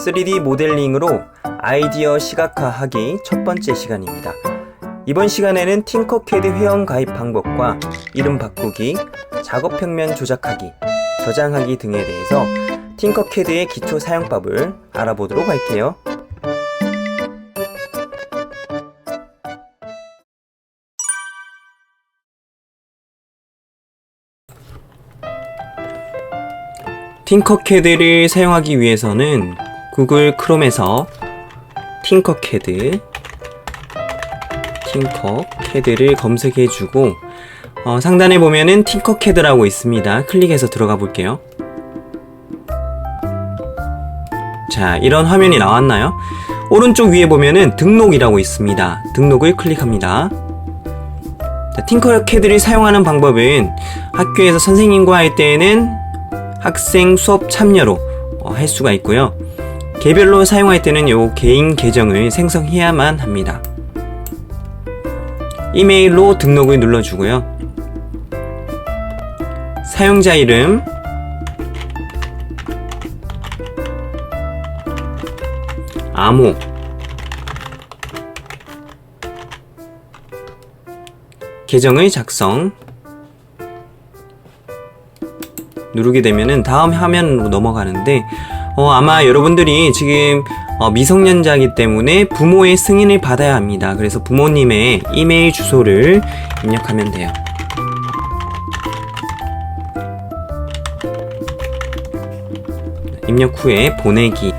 3D 모델링으로 아이디어 시각화하기 첫 번째 시간입니다. 이번 시간에는 팅커캐드 회원 가입 방법과 이름 바꾸기, 작업 평면 조작하기, 저장하기 등에 대해서 팅커캐드의 기초 사용법을 알아보도록 할게요. 팅커캐드를 사용하기 위해서는 구글 크롬에서 팅커캐드 팅커캐드를 검색해주고 어, 상단에 보면은 팅커캐드라고 있습니다. 클릭해서 들어가 볼게요. 자, 이런 화면이 나왔나요? 오른쪽 위에 보면은 등록이라고 있습니다. 등록을 클릭합니다. 자, 팅커캐드를 사용하는 방법은 학교에서 선생님과 할 때에는 학생 수업 참여로 어, 할 수가 있고요. 개별로 사용할 때는 요 개인 계정을 생성해야만 합니다. 이메일로 등록을 눌러주고요. 사용자 이름, 암호, 계정을 작성, 누르게 되면은 다음 화면으로 넘어가는데 어, 아마 여러분들이 지금 어, 미성년자이기 때문에 부모의 승인을 받아야 합니다. 그래서 부모님의 이메일 주소를 입력하면 돼요. 입력 후에 보내기를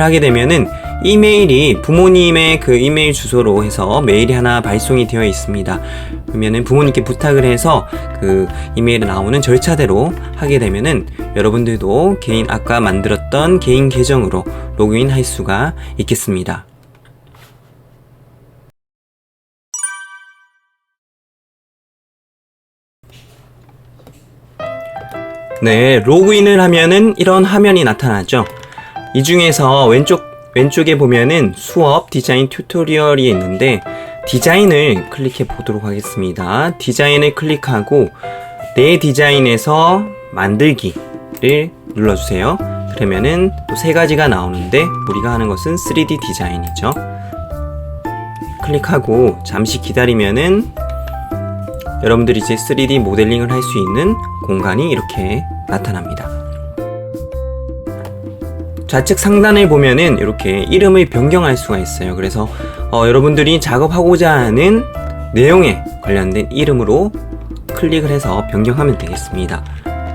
하게 되면은 이메일이 부모님의 그 이메일 주소로 해서 메일이 하나 발송이 되어 있습니다. 그러면은 부모님께 부탁을 해서 그 이메일에 나오는 절차대로 하게 되면은 여러분들도 개인 아까 만들었 던 개인 계정으로 로그인 할 수가 있겠습니다. 네, 로그인을 하면은 이런 화면이 나타나죠. 이 중에서 왼쪽 왼쪽에 보면은 수업 디자인 튜토리얼이 있는데 디자인을 클릭해 보도록 하겠습니다. 디자인을 클릭하고 내 디자인에서 만들기를 눌러주세요. 그러면은 또 세 가지가 나오는데 우리가 하는 것은 3D 디자인이죠. 클릭하고 잠시 기다리면은 여러분들이 이제 3D 모델링을 할 수 있는 공간이 이렇게 나타납니다. 좌측 상단을 보면은 이렇게 이름을 변경할 수가 있어요. 그래서 어, 여러분들이 작업하고자 하는 내용에 관련된 이름으로 클릭을 해서 변경하면 되겠습니다.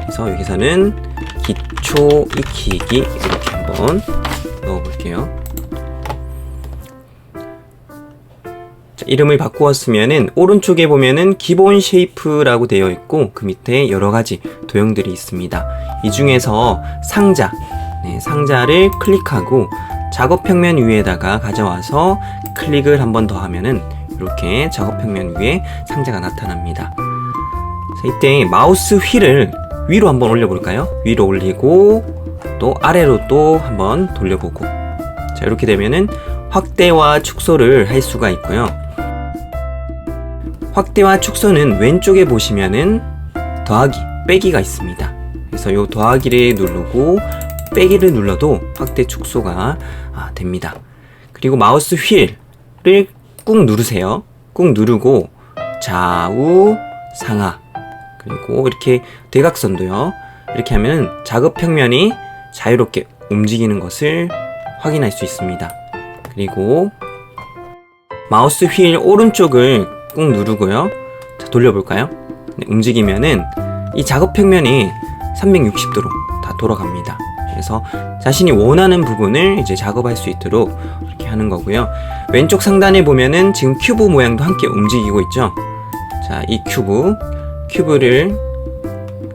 그래서 여기서는 기초 익히기 이렇게 한번 넣어볼게요. 자, 이름을 바꾸었으면은 오른쪽에 보면은 기본 쉐이프라고 되어 있고 그 밑에 여러 가지 도형들이 있습니다. 이 중에서 상자, 네, 상자를 클릭하고 작업 평면 위에다가 가져와서 클릭을 한 번 더 하면은 이렇게 작업 평면 위에 상자가 나타납니다. 자, 이때 마우스 휠을 위로 한번 올려볼까요? 위로 올리고 또 아래로 또 한번 돌려보고 자 이렇게 되면은 확대와 축소를 할 수가 있고요. 확대와 축소는 왼쪽에 보시면은 더하기, 빼기가 있습니다. 그래서 이 더하기를 누르고 빼기를 눌러도 확대 축소가 아, 됩니다. 그리고 마우스 휠을 꾹 누르세요. 꾹 누르고 좌우 상하 그리고 이렇게 대각선도요. 이렇게 하면 작업 평면이 자유롭게 움직이는 것을 확인할 수 있습니다. 그리고 마우스 휠 오른쪽을 꾹 누르고요. 자, 돌려볼까요? 네, 움직이면은 이 작업 평면이 360도로 다 돌아갑니다. 그래서 자신이 원하는 부분을 이제 작업할 수 있도록 이렇게 하는 거고요. 왼쪽 상단에 보면은 지금 큐브 모양도 함께 움직이고 있죠. 자, 이 큐브, 큐브를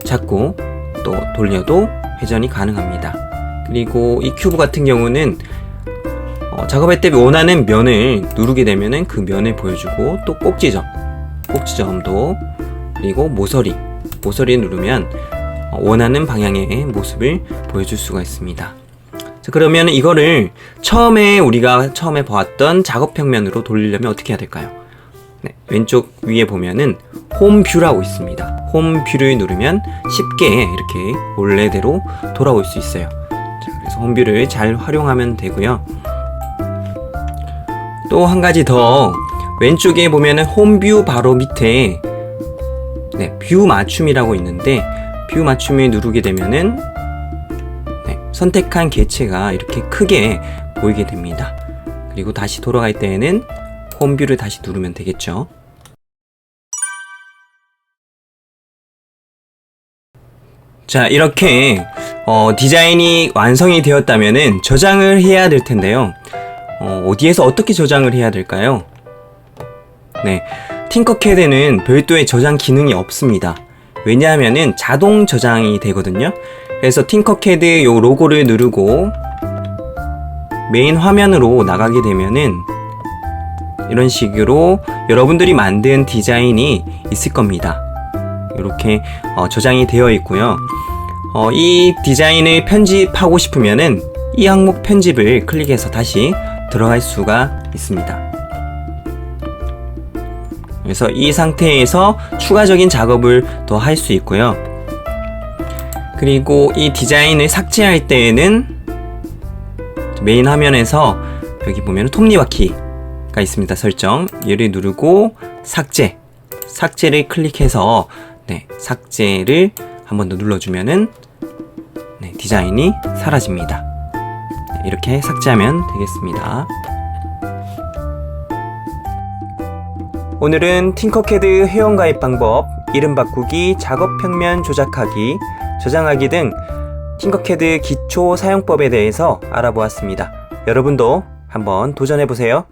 잡고 또 돌려도 회전이 가능합니다. 그리고 이 큐브 같은 경우는 어, 작업할 때 원하는 면을 누르게 되면은 그 면을 보여주고 또 꼭지점, 꼭지점도 그리고 모서리, 모서리 누르면 어, 원하는 방향의 모습을 보여줄 수가 있습니다. 자, 그러면 이거를 처음에 우리가 처음에 보았던 작업 평면으로 돌리려면 어떻게 해야 될까요? 네, 왼쪽 위에 보면은 홈 뷰라고 있습니다. 홈 뷰를 누르면 쉽게 이렇게 원래대로 돌아올 수 있어요. 자, 그래서 홈뷰를 잘 활용하면 되고요. 또 한 가지 더 왼쪽에 보면은 홈뷰 바로 밑에 네, 뷰 맞춤이라고 있는데 뷰 맞춤을 누르게 되면은 네, 선택한 개체가 이렇게 크게 보이게 됩니다. 그리고 다시 돌아갈 때에는 홈뷰를 다시 누르면 되겠죠. 자, 이렇게 어, 디자인이 완성이 되었다면은 저장을 해야 될 텐데요. 어, 어디에서 어떻게 저장을 해야 될까요? 네, 팅커캐드는 별도의 저장 기능이 없습니다. 왜냐하면은 자동 저장이 되거든요. 그래서 팅커캐드 요 로고를 누르고 메인 화면으로 나가게 되면은 이런 식으로 여러분들이 만든 디자인이 있을 겁니다. 이렇게 어, 저장이 되어 있고요. 어, 이 디자인을 편집하고 싶으면은 이 항목 편집을 클릭해서 다시 들어갈 수가 있습니다. 그래서 이 상태에서 추가적인 작업을 더 할 수 있고요. 그리고 이 디자인을 삭제할 때에는 메인 화면에서 여기 보면 톱니바퀴가 있습니다. 설정. 얘를 누르고 삭제. 삭제를 클릭해서 네, 삭제를 한 번 더 눌러주면은 네, 디자인이 사라집니다. 네, 이렇게 삭제하면 되겠습니다. 오늘은 팅커캐드 회원가입 방법, 이름 바꾸기, 작업 평면 조작하기, 저장하기 등 팅커캐드 기초 사용법에 대해서 알아보았습니다. 여러분도 한번 도전해보세요.